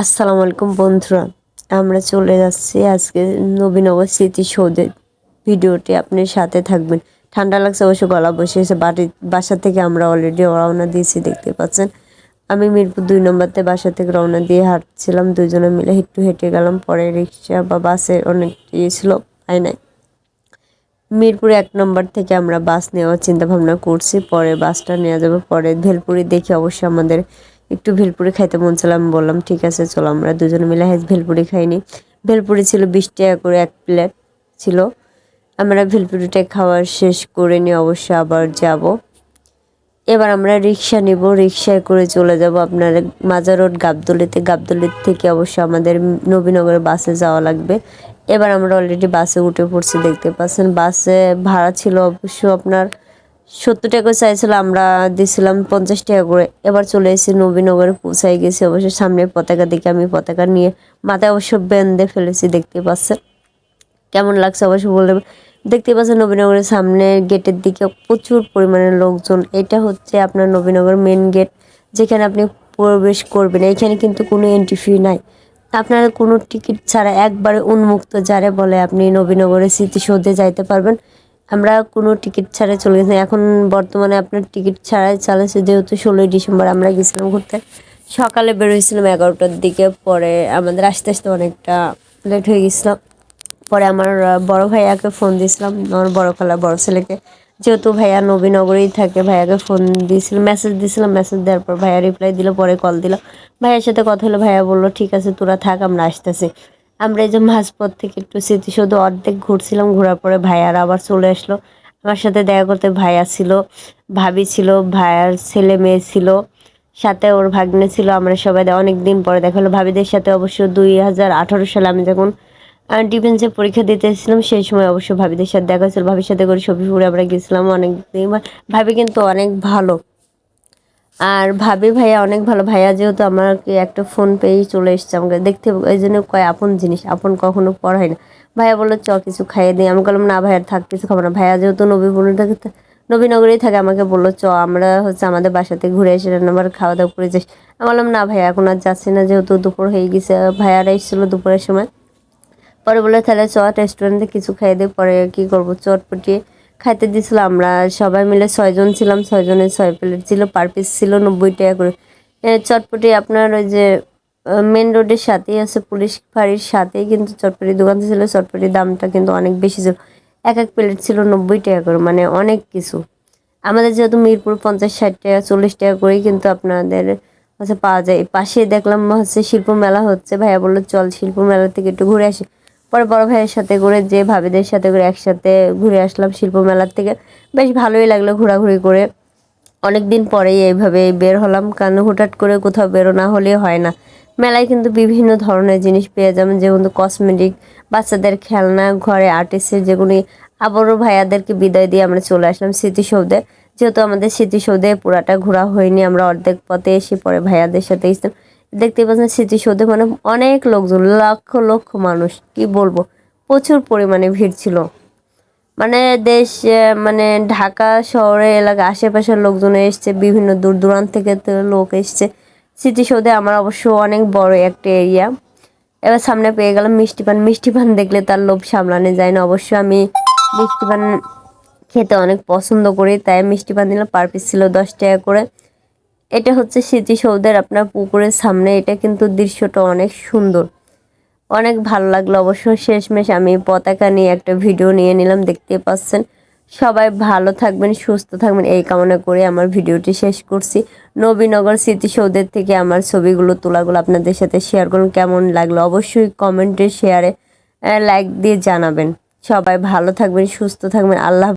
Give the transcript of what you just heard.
আসসালামু আলাইকুম বন্ধুরা, আমরা চলে যাচ্ছি আজকে নবীনগর স্মৃতিসৌধের ভিডিওটি আপনি সাথে থাকবেন। ঠান্ডা লাগছে অবশ্য, গলা বসে এসে বাড়ি, বাসা থেকে আমরা অলরেডি রওনা দিয়েছি, দেখতে পাচ্ছেন। আমি মিরপুর দুই নম্বরতে বাসা থেকে রওনা দিয়ে হাঁটছিলাম। দুজনে মিলে একটু হেঁটে গেলাম। পরে রিক্সা বা বাসে অনেক ইয়ে ছিল তাই নাই। মিরপুর এক নম্বর থেকে আমরা বাস নেওয়ার চিন্তা ভাবনা করছি। পরে বাসটা নেওয়া যাবে। পরে ভেলপুরি দেখে অবশ্যই আমাদের একটু ভেলপুরি খাইতে মন ছিল আমি বললাম, ঠিক আছে, চলো, আমরা দুজনে মিলে হ্যাঁ ভেলপুরি খাইনি। ভেলপুরি ছিল বিশ টাকা করে এক প্লেট ছিল। আমরা ভেলপুরিটা খাওয়ার শেষ করে নিয়ে অবশ্যই আবার যাব। এবার আমরা রিক্সা নিব। রিক্সায় করে চলে যাব আপনার মাজার রোড গাবদলিতে গাবদলিত থেকে অবশ্য আমাদের নবীনগরের বাসে যাওয়া লাগবে। এবার আমরা অলরেডি বাসে উঠে পড়ছি, দেখতে পাচ্ছেন। বাসে ভাড়া ছিল অবশ্য আপনার সত্তর টাকা চাইছিল, আমরা দিছিলাম পঞ্চাশ টাকা করে। এবার চলে এসেছি নবীনগরে পৌঁছাই গেছি, অবশ্য সামনে পতাকা দেখে আমি পতাকা নিয়ে মাথায় অবশ্য বেঁধে ফেলেছি, দেখতে পাচ্ছেন? কেমন লাগছে অবশ্য বলতে দেখতে পাচ্ছেন নবীনগরের সামনে গেটের দিকে প্রচুর পরিমাণে লোকজন। এটা হচ্ছে আপনার নবীনগর মেন গেট যেখানে আপনি প্রবেশ করবেন। এখানে কিন্তু কোনো এন্ট্রি ফি নাই। আপনারা কোনো টিকিট ছাড়া একবারে উন্মুক্ত, যারে বলে আপনি নবীনগরের স্মৃতিসৌধে যাইতে পারবেন। আমরা কোনো টিকিট ছাড়া চলে গেছি। এখন বর্তমানে আপনার টিকিট ছাড়াই চালাচ্ছে যেহেতু ষোলোই ডিসেম্বর আমরা গেছিলাম ঘুরতে। সকালে বেরোয়েছিলাম এগারোটার দিকে, পরে আমাদের আস্তে আস্তে অনেকটা লেট হয়ে গেছিলাম পরে আমার বড় ভাইয়াকে ফোন দিয়েছিলাম, আমার বড় খালা, বড় ছেলেকে। যেহেতু ভাইয়া নবীনগরেই থাকে, ভাইয়াকে ফোন দিয়েছিলাম মেসেজ দিয়েছিলাম মেসেজ দেওয়ার পর ভাইয়া রিপ্লাই দিল, পরে কল দিল। ভাইয়ার সাথে কথা হলো, ভাইয়া বলল, ঠিক আছে, তোরা থাক, আমরা আসতেছি। আমরা এই যে মাঝপথ থেকে একটু স্মৃতিসৌধ অর্ধেক ঘুরছিলাম, ঘোরার পরে ভাইয়ার আবার চলে আসলো। আমার সাথে দেখা করতে ভাইয়া ছিল, ভাবি ছিল, ভাইয়ার ছেলে মেয়ে ছিল, সাথে ওর ভাগ্নে ছিল, আমরা সবাই অনেক দিন পরে দেখা হলো। ভাবিদের সাথে অবশ্য দুই হাজার আঠারো সালে আমি যখন ডিফেন্সে পরীক্ষা দিতে এসেছিলাম, সেই সময় অবশ্য ভাবিদের সাথে দেখা ছিল ভাবির সাথে করে ছবি ফুড়ে আমরা গেছিলাম অনেক দিন ভাবি কিন্তু অনেক ভালো। আর ভাবি ভাইয়া অনেক ভালো। ভাইয়া যেহেতু আমাকে একটা ফোন পেয়েই চলে এসছে, আমাকে দেখতে এই জন্য কয়, আপন জিনিস, আপন কখনো পড়ায় না। ভাইয়া বলল, চ, কিছু খাইয়ে দিই। আমি বললাম, না ভাইয়ার থাক, কিছু খাব না। ভাইয়া যেহেতু নবীপুর থেকে নবীনগরেই থাকে, আমাকে বলল, চ, আমরা হচ্ছে আমাদের বাসাতে ঘুরে এসে রান্নাবার খাওয়া দাওয়া করে যাই। আমি বললাম, না ভাইয়া, এখন আর যাচ্ছি না, যেহেতু দুপুর হয়ে গেছে। ভাইয়ারা এসেছিল দুপুরের সময়। পরে বলে তাহলে চ রেস্টুরেন্টে কিছু খাইয়ে দিই পরে কি করব? চটপটিয়ে খাইতে দিয়েছিল আমরা, সবাই মিলে ছয়জন ছিলাম, ছয়জনের ছয় প্লেট ছিল পার পিস ছিল নব্বই টাকা করে। চটপটি আপনার ওই যে মেন রোডের সাথেই আছে, পুলিশ ফাঁড়ির সাথেই কিন্তু চটপটি দোকান ছিল, চটপটির দামটা কিন্তু অনেক বেশি ছিল। এক এক প্লেট ছিল নব্বই টাকা করে মানে অনেক কিছু। আমাদের যেহেতু মিরপুর পঞ্চাশ ষাট টাকা, চল্লিশ টাকা করেই কিন্তু আপনাদের হচ্ছে পাওয়া যায়। পাশে দেখলাম হচ্ছে শিল্প মেলা হচ্ছে, ভাইয়া বলল, চল শিল্প মেলা থেকে একটু ঘুরে আসি। পরে বড় ভাইয়ের সাথে করে যে ভাবিদের সাথে করে একসাথে ঘুরে আসলাম শিল্প মেলার থেকে। বেশ ভালোই লাগল ঘোরাঘুরি করে। অনেক দিন পরেই এইভাবে বের হলাম, কারণ হুটহাট করে কোথাও বেরো না হলে হয় না। মেলায় কিন্তু বিভিন্ন ধরনের জিনিস পেয়ে যাবেন যেগুলো কসমেটিক বাচ্চাদের খেলনা, ঘরে আর্টিস্টের যেগুলি আবারও ভাইয়াদেরকে বিদায় দিয়ে আমরা চলে আসলাম স্মৃতিসৌধে। যেহেতু আমাদের স্মৃতিসৌধে পুরাটা ঘোরা হয়নি, আমরা অর্ধেক পথে এসে পরে ভাইয়াদের সাথে এসেছিলাম। দেখতে পাচ্ছেন স্মৃতিসৌধে মানে অনেক লোকজন লক্ষ লক্ষ মানুষ, কি বলব? প্রচুর পরিমাণে ভিড় ছিল। মানে দেশ মানে ঢাকা শহরে এলাকা আশেপাশের লোকজন এসছে, বিভিন্ন দূর দূরান্ত থেকে লোক এসছে। স্মৃতিসৌধে আমার অবশ্য অনেক বড় একটা এরিয়া। এবার সামনে পেয়ে গেলাম মিষ্টি পান। মিষ্টি পান দেখলে তার লোভ সামলানো যায় না। অবশ্য আমি মিষ্টি পান খেতে অনেক পছন্দ করি, তাই মিষ্টি পান দিলাম। পার পিস ছিল দশ টাকা করে। এটা হচ্ছে স্মৃতিসৌধের আপনার পুকুরের সামনে। এটা কিন্তু দৃশ্যটা অনেক সুন্দর। অনেক ভালো লাগল অবশ্য। শেষমেশ আমি পতাকা নিয়ে একটা ভিডিও নিয়ে নিলাম, দেখতে পাচ্ছেন। সবাই ভালো থাকবেন, সুস্থ থাকবেন, এই কামনা করে আমার ভিডিওটি শেষ করছি। নবীনগর স্মৃতিসৌধের থেকে আমার ছবিগুলো, তোলাগুলো আপনাদের সাথে শেয়ার করুন। কেমন লাগল অবশ্যই কমেন্টে শেয়ারে লাইক দিয়ে জানাবেন। সবাই ভালো থাকবেন, সুস্থ থাকবেন। আল্লাহ